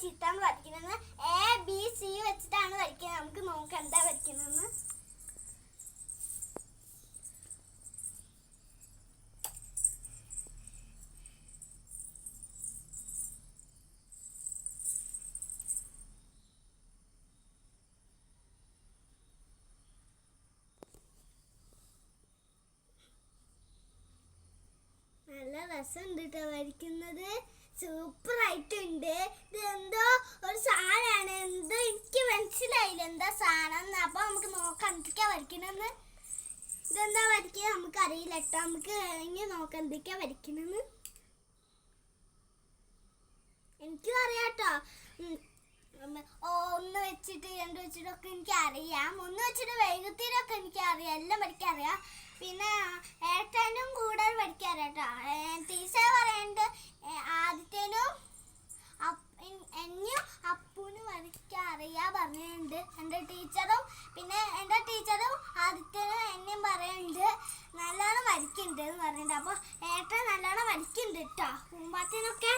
വെച്ചിട്ടാണ് വരയ്ക്കുന്നത് A B C വെച്ചിട്ടാണ് വരയ്ക്കുന്നത്. നമുക്ക് നോക്കാം എന്താ വരയ്ക്കുന്നതെന്ന്. നല്ല രസം ഉണ്ട് കേട്ടോ വരയ്ക്കുന്നത്. സൂപ്പർ ആയിട്ടുണ്ട് ഇത് എന്തോ ഒരു സാധനമാണ്. എന്തോ എനിക്ക് മനസ്സിലായില്ല. എന്താ സാധനം അപ്പൊ നമുക്ക് നോക്കാം. എന്തൊക്കെയാ വരയ്ക്കണമെന്ന് ഇതെന്താ വരയ്ക്കുക നമുക്ക് അറിയില്ല കേട്ടോ. നമുക്ക് വേണമെങ്കിൽ നോക്കാം. എന്തൊക്കെയാ വരയ്ക്കണമെന്ന് എനിക്കും അറിയാം കേട്ടോ. ഉം. ഉം, ഒന്ന് വെച്ചിട്ട് രണ്ട് വെച്ചിട്ടൊക്കെ എനിക്ക് അറിയാം ഒന്ന് വെച്ചിട്ട് വൈകുന്നേരമൊക്കെ എനിക്ക് അറിയാം എല്ലാം പഠിക്കാൻ അറിയാം. പിന്നെ ഏട്ടനും കൂടെ പഠിക്കാൻ ടീച്ചർ പറയുന്നുണ്ട് ആദ്യത്തേനും ആദിത്യനും എൻ- അപ്പൂനും വരയ്ക്കാൻ അറിയാ പറഞ്ഞിട്ടുണ്ട്. എന്റെ ടീച്ചറും പിന്നെ എന്റെ ടീച്ചറും ആദിത്യനും എന്നെയും പറയുന്നുണ്ട് നല്ലോണം വരയ്ക്കുന്നുണ്ട് എന്ന് പറയുന്നുണ്ട് അപ്പോൾ ഏട്ടൻ നല്ലോണം വരയ്ക്കുന്നുണ്ട് കേട്ടോ. പൂമ്പാത്തിനൊക്കെ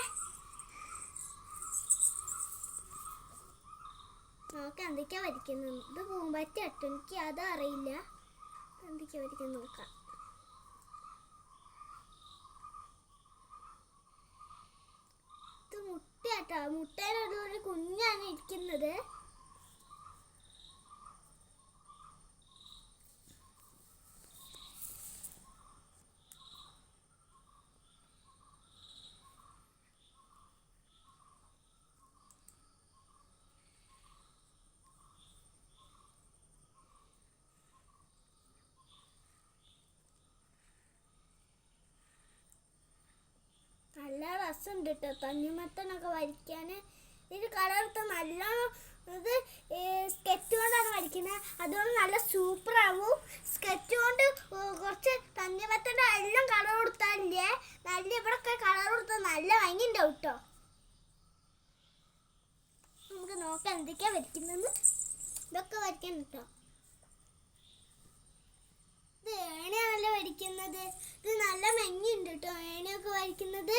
നോക്കാം എന്തൊക്കെയാ വരയ്ക്കുന്നത് ഇത് പൂമ്പാറ്റി കേട്ടോ എനിക്ക് അത് അറിയില്ല. എന്തൊക്കെയാ വരിക നോക്കാം. ഇത് മുട്ടയാട്ടോ. മുട്ടയിലൊരു കുഞ്ഞാണ് ഇരിക്കുന്നത് നല്ല രസമുണ്ട് കേട്ടോ തണ്ണിമത്തനൊക്കെ വരയ്ക്കാൻ ഇത് കളറൊക്കെ നല്ല ഇത് സ്കെച്ച് കൊണ്ടാണ് വരയ്ക്കുന്നത് അതുകൊണ്ട് നല്ല സൂപ്പർ ആവും. സ്കെച്ച് കൊണ്ട് കുറച്ച് തണ്ണിമത്തന്റെ എല്ലാം കളർ കൊടുത്താലേ നല്ല ഇവിടെയൊക്കെ കളർ കൊടുത്താൽ നല്ല ഉണ്ടാവും കേട്ടോ നമുക്ക് നോക്കാം എന്തൊക്കെയാണ് വരയ്ക്കുന്നതെന്ന്. ഇതൊക്കെ വരയ്ക്കാൻ കേട്ടോ ഇത് ഏണയാണല്ലോ വരയ്ക്കുന്നത്. ഇത് നല്ല ഭംഗിയുണ്ട് കേട്ടോ ഏണയൊക്കെ വരയ്ക്കുന്നത്.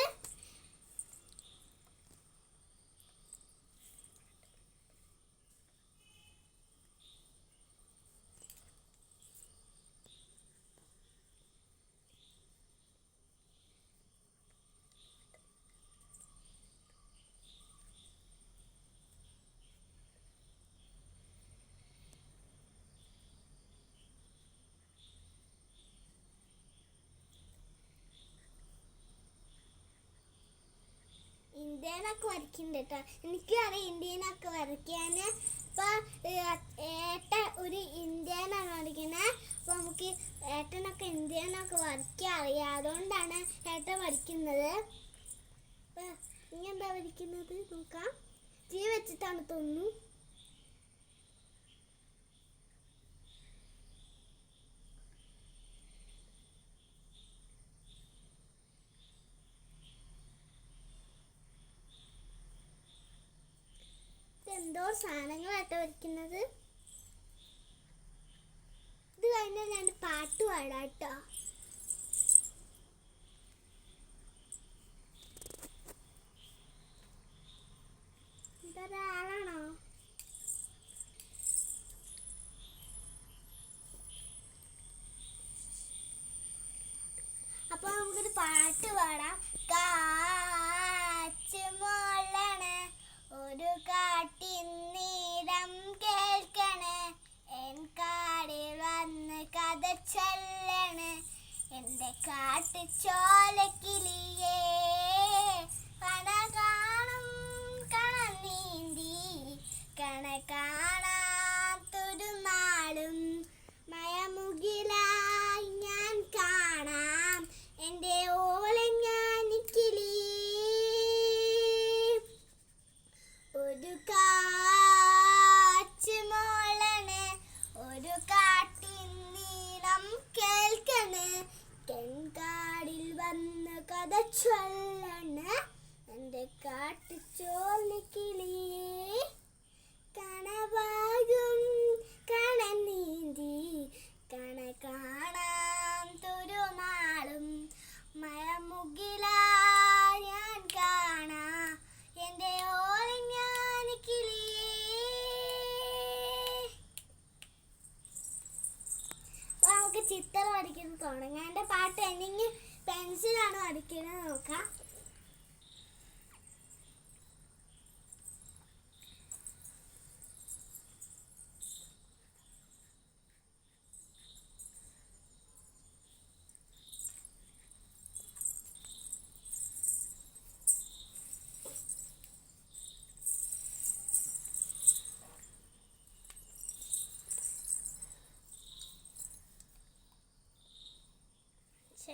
ഇന്ത്യനൊക്കെ വരയ്ക്കുന്നുണ്ട് കേട്ടോ. എനിക്കും അറിയാം ഇന്ത്യനൊക്കെ വരയ്ക്കാൻ. ഇപ്പൊ ഏട്ട ഒരു ഇന്ത്യനാണ് വരയ്ക്കുന്നത്. അപ്പൊ നമുക്ക് ഏട്ടനൊക്കെ ഇന്ത്യനൊക്കെ വരയ്ക്കാൻ അറിയാം. അതുകൊണ്ടാണ് ഏട്ടൻ വരയ്ക്കുന്നത്. ഇനി എന്താ വരയ്ക്കുന്നത്? നോക്കാം. തീ വെച്ചിട്ടാണ് തോന്നുന്നു എന്തോ സാധനങ്ങളാട്ടോ വരയ്ക്കുന്നത് ഇത് കഴിഞ്ഞാൽ ഞാൻ പാട്ട് പാടാം കേട്ടോ ഇതൊരാളാണോ? അപ്പൊ നമുക്കൊരു പാട്ട് പാടാം. அந்த காட்டு சோலை கிளியே ചൊല്ലണ എന്റെ കാട്ടുചോല കിളിയെ കണവാകും കണ നീന്തി. കണ കാണാം തുരുമാളും മഴമുകിലാ ഞാൻ കാണാ. എന്റെ ഓളിഞ്ഞാൻ കിളിയെ. നമുക്ക് ചിത്രം അടിക്കുന്നത് തുടങ്ങാം. എന്റെ പാട്ട് എനിക്ക് പെൻസിലാണ് വരയ്ക്കുന്നത് നോക്കാം.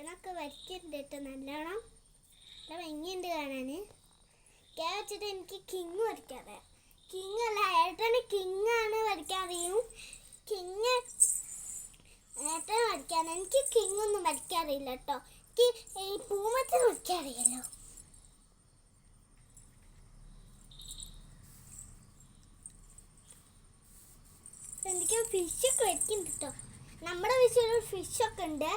അച്ഛനൊക്കെ വരയ്ക്കുന്നുണ്ട് കേട്ടോ നല്ലോണം നല്ല ഭംഗിയുണ്ട് കാണാൻ കേ വെച്ചിട്ട് എനിക്ക് കിങ് വരയ്ക്കാൻ അറിയാം കിങ് അല്ല ഏട്ടന് കിങ് ആണ് വരയ്ക്കാൻ അറിയും. കിങ് ഏട്ടൻ വരയ്ക്കാൻ എനിക്ക് കിങ് ഒന്നും വരയ്ക്കാൻ അറിയില്ല കേട്ടോ. എനിക്ക് ഈ പൂമത്തിന് വരയ്ക്കാൻ അറിയാലോ. എനിക്ക് ഫിഷൊക്കെ വരയ്ക്കുന്നുണ്ട് കേട്ടോ. നമ്മുടെ വീട്ടിൽ ഫിഷൊക്കെ ഉണ്ട്.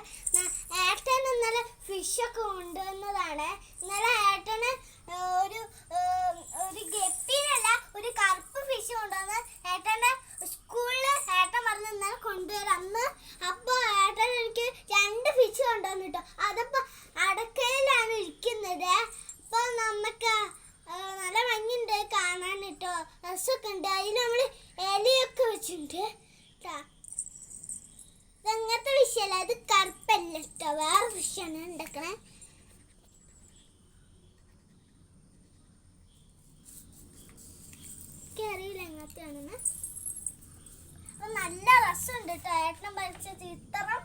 ഏട്ടൻ ഇന്നലെ ഫിഷൊക്കെ കൊണ്ടുവന്നതാണ് ഇന്നലെ ഏട്ടന് ഒരു ഒരു ഗപ്പിനല്ല ഒരു കറുപ്പ് ഫിഷ് കൊണ്ടുവന്ന് ഏട്ടന്റെ സ്കൂളിൽ ഏട്ടൻ പറഞ്ഞ് ഇന്നലെ കൊണ്ടുവരാം. അന്ന് അപ്പോൾ ഏട്ടൻ എനിക്ക് രണ്ട് ഫിഷ് കൊണ്ടുവന്നു കേട്ടോ അതപ്പോൾ അടക്കയിലാണ് ഇരിക്കുന്നത്. അപ്പോൾ നമുക്ക് നല്ല ഭംഗിയുണ്ട് കാണാൻ കേട്ടോ രസമൊക്കെ ഉണ്ട്. അതിൽ നമ്മൾ ഇലയൊക്കെ വെച്ചിട്ടുണ്ട്. ട്ടാ. ഇതങ്ങനത്തെ വിഷയല്ല. അത് കറുപ്പല്ല കേട്ടോ വേറെ വിഷയാണ് ഉണ്ടാക്കണേ അറിയില്ല എങ്ങനത്തെയാണെന്ന് നല്ല രസമുണ്ട് കേട്ടോ ഏട്ടനും വരച്ച ചിത്രം